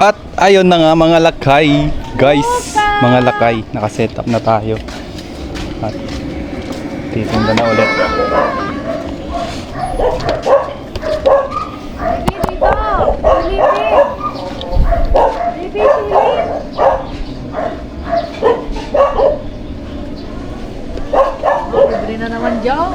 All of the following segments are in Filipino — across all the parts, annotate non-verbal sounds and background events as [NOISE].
At ayun na nga mga lakay, guys. Mga lakay, nakaset up na tayo. At titinda na ulit. Libre na naman dyan.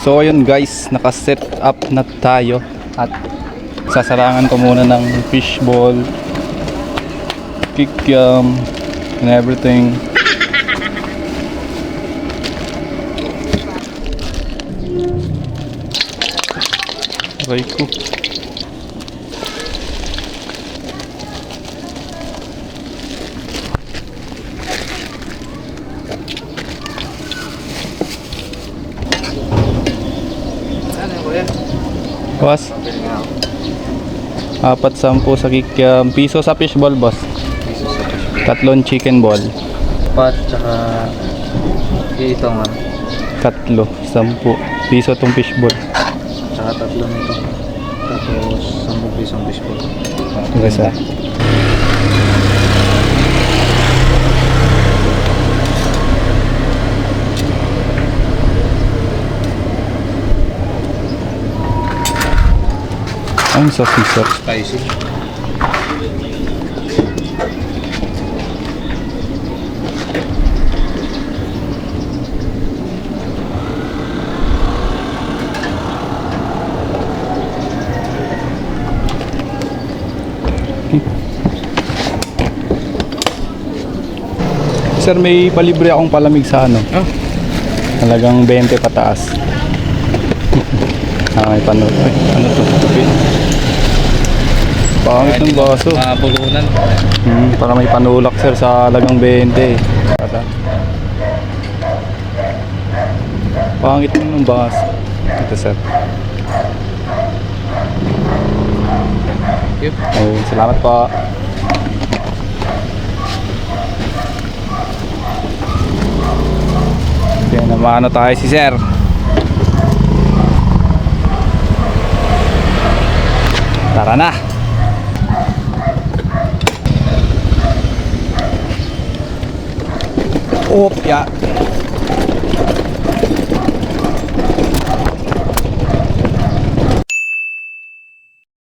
So ayun guys, nakaset up na tayo. At sasarangan ko muna ng fishball, kikiam, and everything. Aray ko. Boss? Apat sampu sa kikiam. Piso sa fishball, boss. Tatlong chicken ball. Pat, tsaka ito nga, Tatlo. Sampu. Piso tong fishball. tsaka tatlo nito. Tapos 10 pisong fishball. Okay, Ang sa Caesar. Spicy. Sir, may palibre akong palamig sa ano. Oh. Talagang 20 pataas. [LAUGHS] ah, may pano. Ay, ano to? Tubig. Pangit ng baso. Mga bulunan. Hmm, para may panulak sir sa lagang 20. Para. Pangit ng baso. Ito sir. Yep. Oh, salamat po. Kaya naman ano tayo si sir. Tara na. Op, ya.